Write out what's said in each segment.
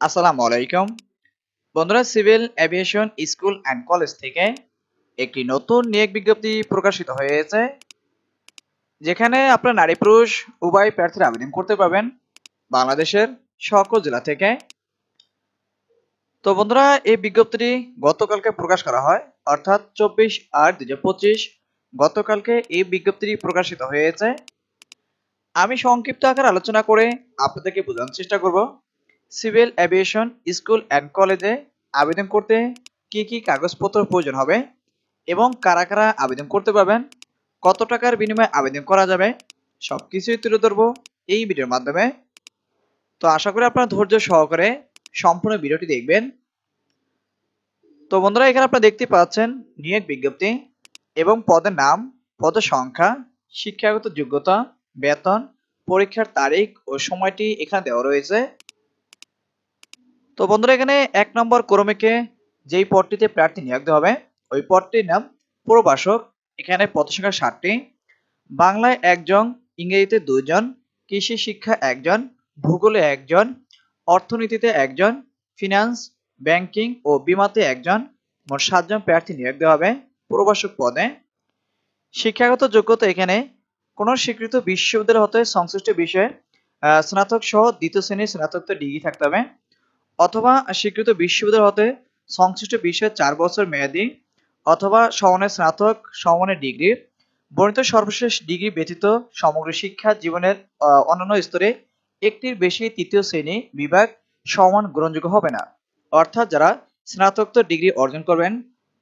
আসসালামু আলাইকুম। বন্ধুরা, civil aviation school and college থেকে একটি নতুন নিয়োগ বিজ্ঞপ্তি প্রকাশিত হয়েছে, যেখানে আপনার নারী পুরুষ, উভয় প্রার্থীরা আবেদন করতে পারবেন বাংলাদেশের সকল জেলা থেকে। তো বন্ধুরা, এই বিজ্ঞপ্তিটি গতকালকে প্রকাশ করা হয়, অর্থাৎ চব্বিশ আট দুই পঁচিশ গতকালকে এই বিজ্ঞপ্তিটি প্রকাশিত হয়েছে। আমি সংক্ষিপ্ত আকার আলোচনা করে আপনাদেরকে বোঝানোর চেষ্টা করব। সিভিল এভিয়েশন স্কুল অ্যান্ড কলেজে আবেদন করতে কি কি কাগজপত্র প্রয়োজন হবে এবং কারা কারা আবেদন করতে পারবেন? কত টাকার বিনিময়ে আবেদন করা যাবে? সব কিছুই তুলে ধরবো এই ভিডিওর মাধ্যমে। তো আশা করি আপনারা ধৈর্য সহকারে সম্পূর্ণ ভিডিওটি দেখবেন। তো বন্ধুরা, এখানে আপনারা দেখতে পাচ্ছেন নিয়োগ বিজ্ঞপ্তি এবং পদের নাম, পদের সংখ্যা, শিক্ষাগত যোগ্যতা, বেতন, পরীক্ষার তারিখ ও সময়টি এখানে দেওয়া রয়েছে। তো বন্ধুরা এখানে এক নম্বর ক্রমিকে যেই পদটিতে প্রার্থী নিয়োগ হবে, ওই পদটির নাম প্রবাসক এখানে পদসংখ্যা ষাটটি বাংলায় একজন, ইংরেজিতে দুইজন, কৃষি শিক্ষা একজন, ভূগোলে একজন, অর্থনীতিতে একজন, ফিনান্স, ব্যাংকিং ও বিমাতে একজন। মোট সাতজন প্রার্থী নিয়োগ দেওয়া হবে প্রবাসক পদে। শিক্ষাগত যোগ্যতা এখানে কোন স্বীকৃত বিশ্ববিদ্যালয় হতে সংশ্লিষ্ট বিষয়ে স্নাতক সহ দ্বিতীয় শ্রেণির স্নাতকোত্তর ডিগ্রি থাকতে হবে। অথবা স্বীকৃত বিশ্ববিদ্যালয় হতে সংশ্লিষ্ট বিষয়ে চার বছর মেয়াদী অথবা সমানের স্নাতক সমানের ডিগ্রি, বর্ণিত সর্বশেষ ডিগ্রি ব্যতীত সমগ্র শিক্ষা জীবনের অন্যান্য স্তরে একটির বেশি তৃতীয় শ্রেণি বিভাগ সমান গ্রহণযোগ্য হবে না। অর্থাৎ যারা স্নাতকোত্তর ডিগ্রি অর্জন করবেন,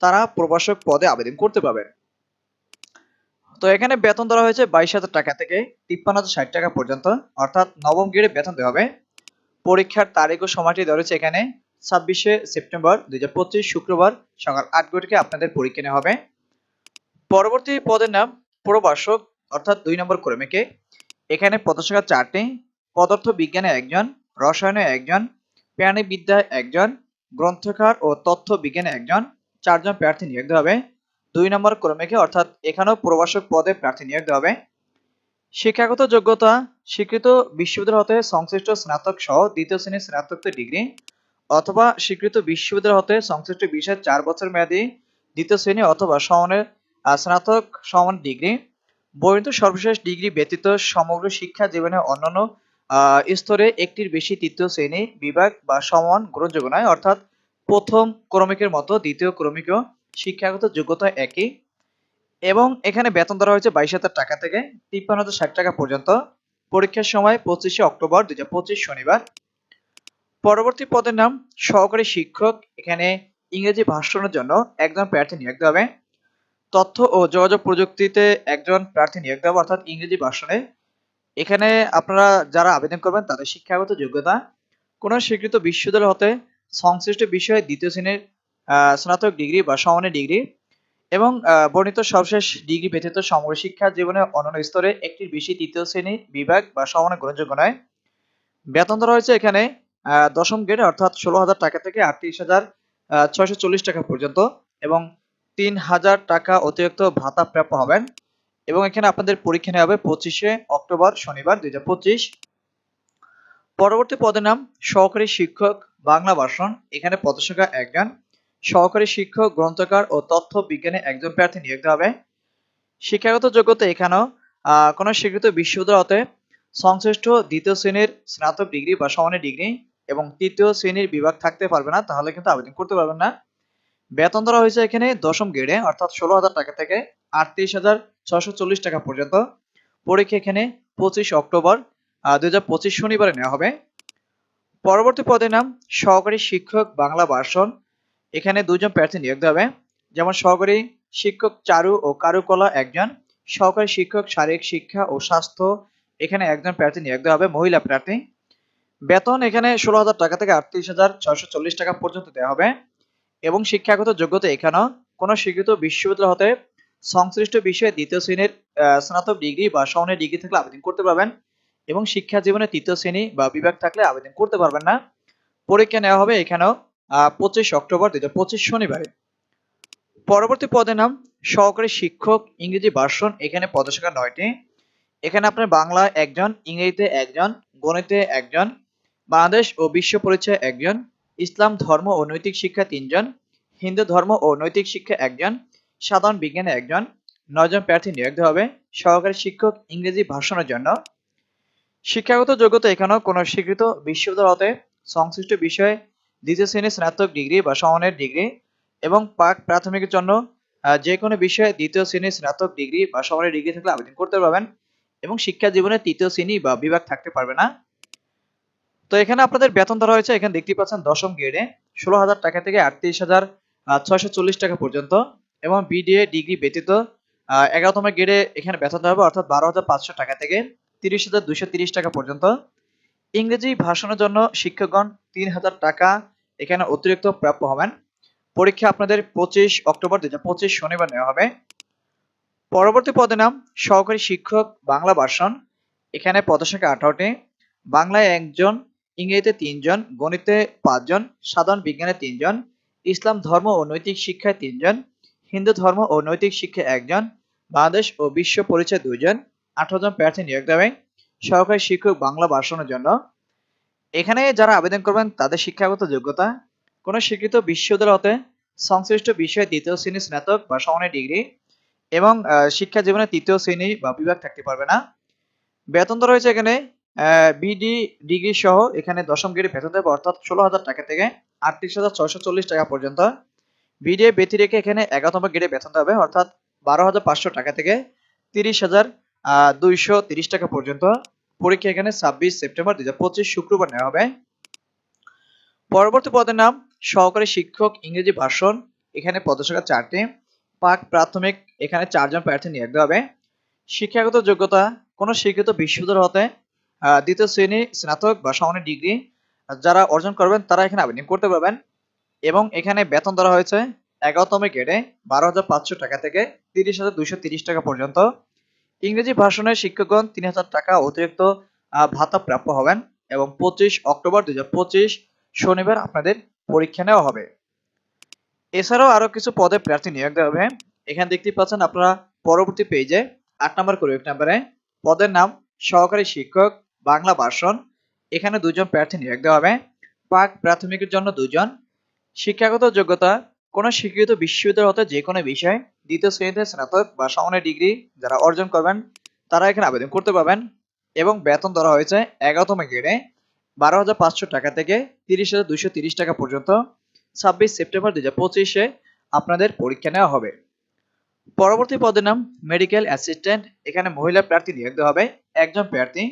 তারা প্রভাষক পদে আবেদন করতে পারবেন। তো এখানে বেতন ধরা হয়েছে বাইশ হাজার টাকা থেকে তিপ্পান্ন হাজার ষাট টাকা পর্যন্ত, অর্থাৎ নবম গ্রেডে বেতন দেওয়া হবে। পরীক্ষার তারিখ ও সময়টি রয়েছে এখানে ছাব্বিশে সেপ্টেম্বর দুই শুক্রবার সকাল আট ঘটিকে আপনাদের পরীক্ষা নেওয়া হবে। পরবর্তী পদের নাম প্রভাষক, অর্থাৎ দুই নম্বর ক্রমিকে। এখানে পদসংখ্যা চারটি পদার্থ বিজ্ঞানে একজন, রসায়নে একজন, প্রাণীবিদ্যায় একজন গ্রন্থকার ও তথ্য বিজ্ঞানে একজন, চারজন প্রার্থী নিয়োগ দেওয়া হবে। দুই নম্বর ক্রমিকে, অর্থাৎ এখানেও প্রভাষক পদে প্রার্থী নিয়োগ দেওয়া হবে। শিক্ষাগত যোগ্যতা, স্বীকৃত বিশ্ববিদ্যালয় হতে সংশ্লিষ্ট স্নাতক সহ দ্বিতীয় শ্রেণির স্নাতকোত্তর ডিগ্রি, অথবা স্বীকৃত বিশ্ববিদ্যালয় হতে সংশ্লিষ্ট বিষয়ের চার বছর মেয়াদী দ্বিতীয় শ্রেণি অথবা সমানের স্নাতক সমান ডিগ্রি, বর্ণিত সর্বশেষ ডিগ্রি ব্যতীত সমগ্র শিক্ষা জীবনে অন্যান্য স্তরে একটির বেশি তৃতীয় শ্রেণি বিভাগ বা সমান গ্রহণযোগ্য নয়। অর্থাৎ প্রথম ক্রমিকের মতো দ্বিতীয় ক্রমিকও শিক্ষাগত যোগ্যতা একই। এবং এখানে বেতন ধরা হয়েছে বাইশ হাজার টাকা থেকে তিপ্পান্ন হাজার ষাট টাকা পর্যন্ত। পরীক্ষার সময় পঁচিশে অক্টোবর দুই হাজার পঁচিশ শনিবার। পরবর্তী পদের নাম সহকারী শিক্ষক। এখানে ইংরেজি ভাষণের জন্য একজন প্রার্থী নিয়োগ দেওয়া হবে। তথ্য ও যোগাযোগ প্রযুক্তিতে একজন প্রার্থী নিয়োগ দেওয়া অর্থাৎ ইংরেজি ভাষণে। এখানে আপনারা যারা আবেদন করবেন তাদের শিক্ষাগত যোগ্যতা। কোন স্বীকৃত বিশ্ববিদ্যালয় হতে সংশ্লিষ্ট বিষয়ে দ্বিতীয় শ্রেণির স্নাতক ডিগ্রি বা সমানের ডিগ্রি এবং বর্ণিত সর্বশেষ ডিগ্রি ব্যতীত সমগ্র শিক্ষা জীবনে অন্যান্য স্তরে একটির বেশি তৃতীয় শ্রেণি বিভাগ বা সমানে গ্রহণযোগ্য নয়। বেতন ধরা হয়েছে এখানে দশম গ্রেড অর্থাৎ ষোলো হাজার টাকা থেকে আটত্রিশ হাজার ছয়শো চল্লিশ টাকা পর্যন্ত এবং তিন হাজার টাকা অতিরিক্ত ভাতা প্রাপ্য হবেন এবং এখানে আপনাদের পরীক্ষা নেওয়া হবে পঁচিশে অক্টোবর শনিবার দুই হাজার পঁচিশ। পরবর্তী পদের নাম সহকারী শিক্ষক বাংলা ভাষণ এখানে পদসংখ্যা একজন সহকারী শিক্ষক, গ্রন্থকার ও তথ্য বিজ্ঞানে একজন প্রার্থী নিয়োগ দেওয়া হবে। শিক্ষাগত যোগ্যতা এখানেও কোনো স্বীকৃত বিশ্ববিদ্যালয় হতে সংশ্লিষ্ট দ্বিতীয় শ্রেণির স্নাতক ডিগ্রি বা সমানের ডিগ্রি এবং তৃতীয় শ্রেণির বিভাগ থাকতে পারবে না, তাহলে কিন্তু আবেদন করতে পারবেন না। বেতন ধরা হয়েছে এখানে দশম গ্রেডে, অর্থাৎ ষোলো হাজার টাকা থেকে আটত্রিশ হাজার ছশো চল্লিশ টাকা পর্যন্ত। পরীক্ষা এখানে পঁচিশ অক্টোবর দুই হাজার পঁচিশ শনিবারে নেওয়া হবে। পরবর্তী পদের নাম সহকারী শিক্ষক বাংলা ভাষণ এখানে দুজন প্রার্থী নিয়োগ দেওয়া হবে। যেমন সহকারী শিক্ষক চারু ও কারুকলা একজন, সহকারী শিক্ষক শারীরিক শিক্ষা ও স্বাস্থ্য, এখানে একজন প্রার্থী নিয়োগ দেওয়া হবে, মহিলা প্রার্থী। বেতন এখানে ষোলো হাজার টাকা থেকে আটত্রিশ হাজার ছয়শো চল্লিশ টাকা পর্যন্ত দেওয়া হবে এবং শিক্ষাগত যোগ্যতা এখানেও কোনো স্বীকৃত বিশ্ববিদ্যালয় হতে সংশ্লিষ্ট বিষয়ে দ্বিতীয় শ্রেণির স্নাতক ডিগ্রি বা সমানের ডিগ্রি থাকলে আবেদন করতে পারবেন এবং শিক্ষা জীবনে তৃতীয় শ্রেণি বা বিভাগ থাকলে আবেদন করতে পারবেন না। পরীক্ষা নেওয়া হবে এখানেও পঁচিশ অক্টোবর দুই পঁচিশ শনিবারে। পরবর্তী পদের নাম সহকারী শিক্ষক ইংরেজি ভাষণ এখানে পদসংখ্যা নয়টি। এখানে আপনার বাংলা একজন, ইংরেজিতে একজন, গণিতে একজন, বাংলাদেশ ও বিশ্ব পরিচয় একজন, ইসলাম ধর্ম ও নৈতিক শিক্ষা তিনজন, হিন্দু ধর্ম ও নৈতিক শিক্ষা একজন, সাধারণ বিজ্ঞানে একজন, নয়জন প্রার্থী নিয়োগ দেওয়া হবে, সহকারী শিক্ষক ইংরেজি ভাষণের জন্য। শিক্ষাগত যোগ্যতা এখানেও কোনো স্বীকৃত বিশ্ববিদ্যালয় হতে সংশ্লিষ্ট বিষয়ে দ্বিতীয় শ্রেণির স্নাতক ডিগ্রি বা সমানের ডিগ্রি এবং পাক প্রাথমিকের জন্য যে কোনো বিষয়ে দ্বিতীয় শ্রেণির স্নাতক ডিগ্রি বা সমানের ডিগ্রি থাকলে আবেদন করতে পারবেন এবং শিক্ষা জীবনে তৃতীয় শ্রেণি বা বিভাগ থাকতে পারবে না। তো এখানে আপনাদের বেতন ধরা হয়েছে, এখানে দেখতে পাচ্ছেন দশম গ্রেডে ষোলো হাজার টাকা থেকে আটত্রিশ হাজার ছয়শো টাকা পর্যন্ত এবং বিডিএ ডিগ্রি ব্যতীত এগারোতম গ্রেডে এখানে বেতন দেওয়া হবে অর্থাৎ বারো হাজার পাঁচশো টাকা থেকে তিরিশ হাজার দুশো তিরিশ টাকা পর্যন্ত। ইংরেজি ভাষণের জন্য শিক্ষকগণ তিন হাজার টাকা এখানে অতিরিক্ত প্রাপ্য হবেন। পরীক্ষা আপনাদের পঁচিশ অক্টোবর দুই পঁচিশ শনিবার নেওয়া হবে। পরবর্তী পদে নাম সহকারী শিক্ষক বাংলা ভাষণ এখানে পদসংখ্যা আঠারোটি। বাংলায় একজন, ইংরেজিতে তিনজন, গণিতে পাঁচজন, সাধারণ বিজ্ঞানে তিনজন, ইসলাম ধর্ম ও নৈতিক শিক্ষায় তিনজন, হিন্দু ধর্ম ও নৈতিক শিক্ষায় একজন, বাংলাদেশ ও বিশ্ব পরিচয় দুইজন, আঠারো জন প্রার্থী নিয়োগ দেবে। সহকারী শিক্ষক বাংলা ভাষণের জন্য। এখানে যারা আবেদন করবেন, তাদের শিক্ষাগত যোগ্যতা, কোনো স্বীকৃত বিশ্ববিদ্যালয় হতে সংশ্লিষ্ট বিষয়ে দ্বিতীয় শ্রেণি স্নাতক বা সমানের ডিগ্রি এবং শিক্ষা জীবনে তৃতীয় শ্রেণি বা বিভাগ থাকতে পারবে না। বেতন রয়েছে এখানে বিডি ডিগ্রি সহ এখানে দশম গ্রেডে বেতন দেবে, অর্থাৎ ষোলো হাজার টাকা থেকে আটত্রিশ হাজার ছয়শো চল্লিশ টাকা পর্যন্ত। বিডিএ ব্যতি রেখে এখানে এগারোতম গ্রেডে বেতন দেবে, অর্থাৎ বারো হাজার পাঁচশো টাকা থেকে তিরিশ হাজার দুইশো টাকা পর্যন্ত। পরীক্ষা এখানে ছাব্বিশ সেপ্টেম্বর দুই শুক্রবার নেওয়া হবে। পরবর্তী পদের নাম, সহকারী শিক্ষক ইংরেজি ভাষণ এখানে পদসংখ্যা চারটি। পাক প্রাথমিক, এখানে চারজন প্রার্থী নিয়োগ দেওয়া হবে। শিক্ষাগত যোগ্যতা, কোনো শিক্ষিত বিশ্ববিদ্যালয় হতে দ্বিতীয় শ্রেণি স্নাতক বা সমানের ডিগ্রি, যারা অর্জন করবেন তারা এখানে আবেদন করতে পারবেন। এবং এখানে বেতন ধরা হয়েছে এগারোতম গ্রেডে বারো হাজার পাঁচশো টাকা থেকে তিরিশ হাজার দুইশো তিরিশ টাকা পর্যন্ত। ইংরেজি ভাষণের শিক্ষকগণ তিন হাজার টাকা অতিরিক্ত ভাতা প্রাপ্য হবেন এবং পঁচিশ অক্টোবর দুই শনিবার আপনাদের পরীক্ষা নেওয়া হবে। এছাড়াও আরও কিছু পদে প্রার্থী নিয়োগ দেওয়া হবে। এখানে দেখতে পাচ্ছেন আপনারা পরবর্তী পেজে আট নম্বর করে এক নম্বরে পদের নাম সহকারী শিক্ষক, বাংলা ভাষণ, এখানে দুজন প্রার্থী নিয়োগ দেওয়া হবে। পাক প্রাথমিকের জন্য দুজন, শিক্ষাগত যোগ্যতা কোনো স্বীকৃত বিশ্ববিদ্যালয় হতে যে কোনো বিষয়ে, দ্বিতীয় শ্রেণীতে স্নাতক বা সমানের ডিগ্রি যারা অর্জন করবেন, তারা এখানে আবেদন করতে পারবেন এবং বেতন ধরা হয়েছে এগারোতম গ্রেডে বারো হাজার পাঁচশো টাকা থেকে তিরিশ হাজার দুইশো তিরিশ টাকা পর্যন্ত। ছাব্বিশ সেপ্টেম্বর দুই হাজার পঁচিশে আপনাদের পরীক্ষা নেওয়া হবে। পরবর্তী পদের নাম মেডিকেল অ্যাসিস্ট্যান্ট। এখানে মহিলা প্রার্থী নিয়োগ হবে, একজন প্রার্থী।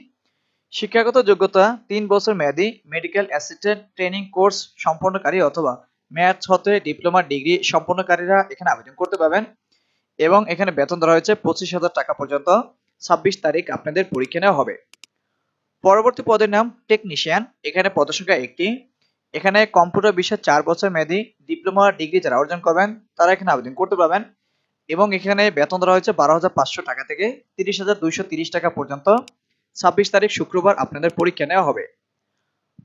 শিক্ষাগত যোগ্যতা, তিন বছর মেয়াদী, মেডিকেল অ্যাসিস্ট্যান্ট, ট্রেনিং কোর্স সম্পন্নকারী অথবা ম্যাথ হতে ডিপ্লোমা, ডিগ্রি সম্পন্নকারীরা এখানে আবেদন করতে পারবেন এবং এখানে বেতন ধরা হয়েছে পঁচিশ হাজার টাকা পর্যন্ত। ছাব্বিশ তারিখ আপনাদের পরীক্ষা নেওয়া হবে। পরবর্তী পদের নাম টেকনিশিয়ান এখানে পদসংখ্যা একটি। এখানে কম্পিউটার বিষয়ে চার বছর মেয়াদী ডিপ্লোমা, ডিগ্রি যারা অর্জন করবেন, তারা এখানে আবেদন করতে পারবেন এবং এখানে বেতন ধরা হয়েছে বারো হাজার পাঁচশো টাকা থেকে তিরিশ হাজার দুইশো তিরিশ টাকা পর্যন্ত। ছাব্বিশ তারিখ শুক্রবার আপনাদের পরীক্ষা নেওয়া হবে।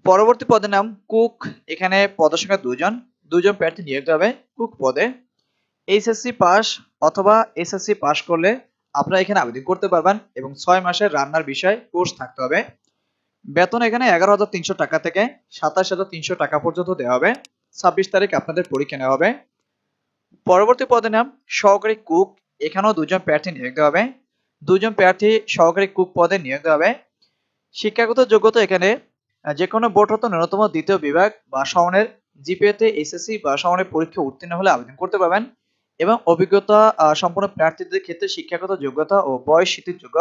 পরবর্তী পদের নাম কুক এখানে পদসংখ্যা দুজন। দুজন প্রার্থী নিয়োগ হবে কুক পদে। এইচএসসি পাস অথবা এসএসসি পাস করলে আপনারা এখানে আবেদন করতে পারবেন এবং ছয় মাসের রান্নার বিষয় কোর্স থাকতে হবে। বেতন এখানে এগারো হাজার তিনশো টাকা থেকে সাতাশ হাজার তিনশো টাকা পর্যন্ত দেওয়া হবে। ছাব্বিশ তারিখ আপনাদের পরীক্ষা নেওয়া হবে। পরবর্তী পদের নাম সহকারী কুক। এখানেও দুজন প্রার্থী নিয়োগ দেওয়া হবে। দুজন প্রার্থী সহকারী কুক পদে নিয়োগ দেওয়া হবে। শিক্ষাগত যোগ্যতা এখানে যে কোনো বোর্ড হতো ন্যূনতম দ্বিতীয় বিভাগ বা সমানের জিপিএতে এসএসসি বা সমানের পরীক্ষা উত্তীর্ণ হলে আবেদন করতে পারবেন এবং অভিজ্ঞতা সম্পন্ন প্রার্থীদের ক্ষেত্রে শিক্ষাগত যোগ্যতা ও বয়স যোগ্য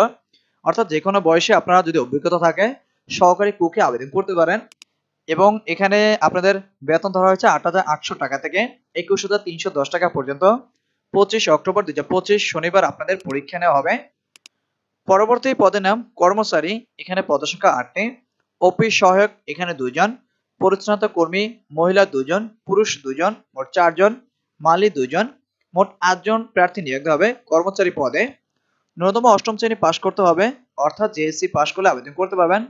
অর্থাৎ যে কোনো বয়সে আপনারা যদি অভিজ্ঞতা থাকে, সহকারী কুকে আবেদন করতে পারেন এবং এখানে আপনাদের বেতন ধরা হয়েছে আট হাজার আটশো টাকা থেকে একুশ হাজার তিনশো দশ টাকা পর্যন্ত। পঁচিশ অক্টোবর দুই পঁচিশ শনিবার আপনাদের পরীক্ষা নেওয়া হবে। পরবর্তী পদের নাম কর্মচারী, এখানে পদসংখ্যা আটটি। অফিস সহায়ক, এখানে দুজন পরিচ্ছন্নতা কর্মী, মহিলা দুজন, পুরুষ দুজন, মোট চারজন, মালি দুজন, মোট আটজন প্রার্থী নিয়োগ হবে কর্মচারী পদে। ন্যূনতম অষ্টম শ্রেণি পাশ করতে হবে, অর্থাৎ জেএসসি পাশ করলে আবেদন করতে পারবেন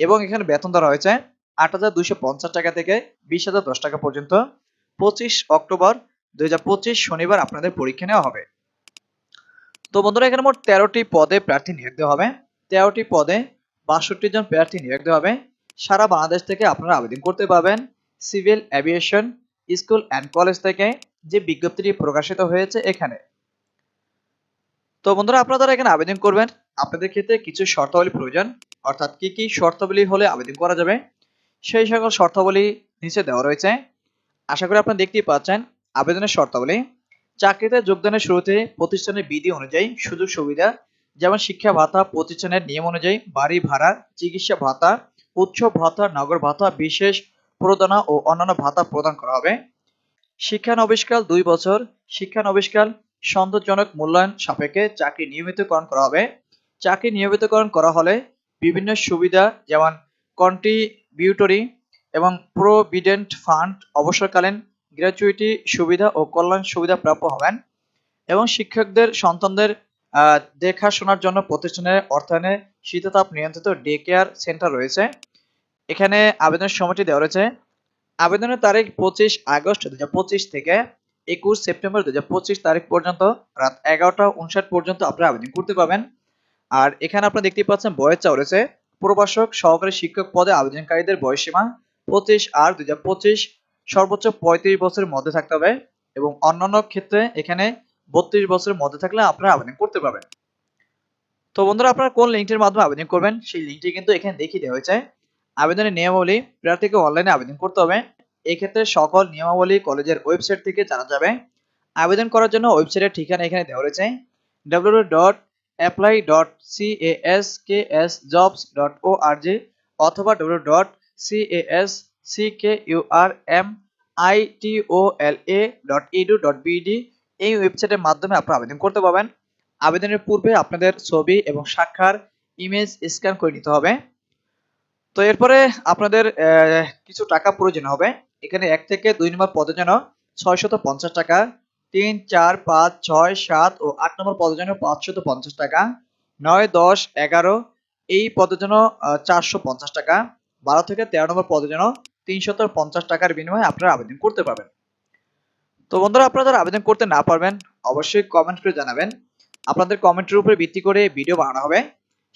এবং এখানে বেতন ধরা হয়েছে আট হাজার দুইশো পঞ্চাশ টাকা থেকে বিশ দশ টাকা পর্যন্ত। পঁচিশ অক্টোবর দুই হাজার পঁচিশ শনিবার আপনাদের পরীক্ষা নেওয়া হবে। তো বন্ধুরা, এখানে মোট তেরোটি পদে প্রার্থী নিয়োগ দেওয়া হবে। তেরোটি পদে বাষট্টি জন প্রার্থী নিয়োগ দেওয়া হবে। সারা বাংলাদেশ থেকে আপনারা আবেদন করতে পারবেন civil aviation school and college থেকে যে বিজ্ঞপ্তিটি প্রকাশিত হয়েছে এখানে। তো বন্ধুরা, আপনারা এখানে আবেদন করবেন। আপনাদের ক্ষেত্রে কিছু শর্তাবলী প্রয়োজন। অর্থাৎ কি কি শর্তাবলী হলে আবেদন করা যাবে? সেই সকল শর্তাবলী নিচে দেওয়া রয়েছে। আশা করি আপনারা দেখতেই পাচ্ছেন আবেদনের শর্তাবলী। চাকরিতে যোগদানের শুরুতে প্রতিষ্ঠানের বিধি অনুযায়ী সুযোগ সুবিধা যেমন শিক্ষা ভাতা, প্রতিষ্ঠানের নিয়ম অনুযায়ী বাড়ি ভাড়া, চিকিৎসা ভাতা উৎসব ভাতা, নগর ভাতা, বিশেষ প্রদানা ও অন্যান্য ভাতা প্রদান করা হবে। শিক্ষানবিষ্কাল দুই বছর। শিক্ষানবিষ্কাল সন্তোষজনক মূল্যায়ন সাপেক্ষে চাকরি নিয়মিতকরণ করা হবে। চাকরি নিয়মিতকরণ করা হলে বিভিন্ন সুবিধা যেমন কন্ট্রিবিউটরি এবং প্রভিডেন্ট ফান্ড অবসরকালীন গ্র্যাচুইটি সুবিধা ও কল্যাণ সুবিধা প্রাপ্য হবেন এবং শিক্ষকদের, সন্তানদের দেখাশোনার জন্য প্রতিষ্ঠানের অর্থায়নে শীততাপ নিয়ন্ত্রিত ডে কেয়ার সেন্টার রয়েছে। এখানে আবেদনের সময়টি দেওয়া রয়েছে। আবেদনের তারিখ পঁচিশ আগস্ট দুই হাজার পঁচিশ থেকে একুশ সেপ্টেম্বর দুই হাজার পঁচিশ তারিখ পর্যন্ত, রাত এগারোটা উনষাট পর্যন্ত আপনারা আবেদন করতে পারবেন। আর এখানে আপনারা দেখতেই পাচ্ছেন বয়স চাও রয়েছে। প্রভাষক সহকারী শিক্ষক পদে আবেদনকারীদের বয়সসীমা পঁচিশ আর দুই হাজার পঁচিশ, সর্বোচ্চ পঁয়ত্রিশ বছরের মধ্যে থাকতে হবে এবং অন্যান্য ক্ষেত্রে এখানে বত্রিশ বছরের মধ্যে থাকলে আপনারা আবেদন করতে পারবেন। তো বন্ধুরা, আপনারা কোন লিঙ্কটির মাধ্যমে আবেদন করবেন সেই লিঙ্কটি কিন্তু এখানে দেখিয়ে দেওয়া হয়েছে। আবেদনের নিয়মাবলী প্রার্থীকে অনলাইনে আবেদন করতে হবে। এই ক্ষেত্রে সকল নিয়মাবলী কলেজের ওয়েবসাইট থেকে জানা যাবে। আবেদন করার জন্য ওয়েবসাইটের ঠিকানা এখানে দেওয়া রয়েছে। www.apply.casksjobs.org অথবা www.cascurmitol.edu.bd এই ওয়েবসাইটের মাধ্যমে আপনারা আবেদন করতে পারবেন। আবেদনের পূর্বে আপনাদের ছবি এবং সাক্ষার ইমেজ স্ক্যান করে নিতে হবে। তো এরপরে আপনাদের কিছু টাকা প্রয়োজন হবে। এখানে এক থেকে দুই নম্বর পদের জন্য ছয়শত পঞ্চাশ টাকা, তিন, চার, পাঁচ, ছয়, সাত ও আট নম্বর পদের জন্য পাঁচশত পঞ্চাশ টাকা, নয়, দশ, এগারো, এই পদের জন্য চারশো পঞ্চাশ টাকা, বারো থেকে তেরো নম্বর পদের জন্য তিনশত পঞ্চাশ টাকার বিনিময়ে আপনারা আবেদন করতে পারবেন। তো বন্ধুরা, আপনারা আবেদন করতে না পারবেন, অবশ্যই কমেন্ট করে জানাবেন। আপনাদের কমেন্টের উপরে ভিত্তি করে ভিডিও বানানো হবে।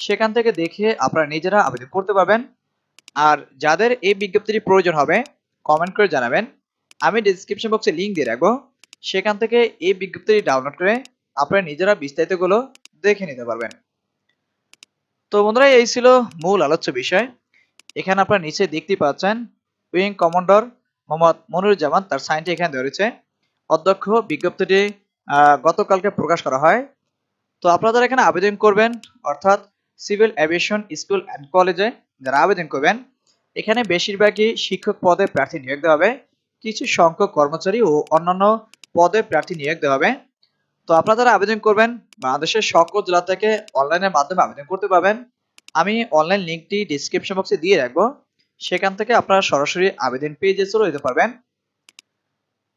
সেখান থেকে দেখে আপনারা নিজেরা আবেদন করতে পারবেন। আর যাদের এই বিজ্ঞপ্তিটি প্রয়োজন হবে কমেন্ট করে জানাবেন। আমি ডিসক্রিপশন বক্সে লিংক দিয়ে রাখব। সেখান থেকে এই বিজ্ঞপ্তিটি ডাউনলোড করে আপনারা নিজেরা বিস্তারিতগুলো দেখে নিতে পারবেন। তো বন্ধুরা, এই ছিল মূল আলোচ্য বিষয়। এখানে আপনারা নিচে দেখতে পাচ্ছেন, উইং কমান্ডার মোহাম্মদ মনিরুজ্জামান তার সাইনটি এখানে রয়েছে। অধ্যক্ষ, বিজ্ঞপ্তিটি গতকালকে প্রকাশ করা হয়। তো আপনারা এখানে আবেদন করবেন, অর্থাৎ সিভিল অ্যাভিয়েশন স্কুল অ্যান্ড কলেজে যারা আবেদন করবেন, এখানে বেশিরভাগই শিক্ষক পদে প্রার্থী নিয়োগ দেওয়া হবে। কিছু সংখ্যক কর্মচারী ও অন্যান্য পদে প্রার্থী নিয়োগ দেওয়া হবে। তো আপনারা যারা আবেদন করবেন, বাংলাদেশের সকল জেলা থেকে অনলাইনের মাধ্যমে আবেদন করতে পারবেন। আমি অনলাইন লিঙ্কটি ডিসক্রিপশন বক্সে দিয়ে রাখব। সেখান থেকে আপনারা সরাসরি আবেদন পেজে চলে যেতে পারবেন।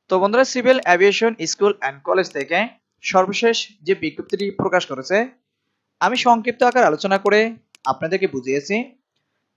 তো বন্ধুরা civil aviation school and college থেকে সর্বশেষ যে বিজ্ঞপ্তিটি প্রকাশ করেছে, আমি সংক্ষিপ্ত আকার আলোচনা করে আপনাদেরকে বুঝিয়েছি।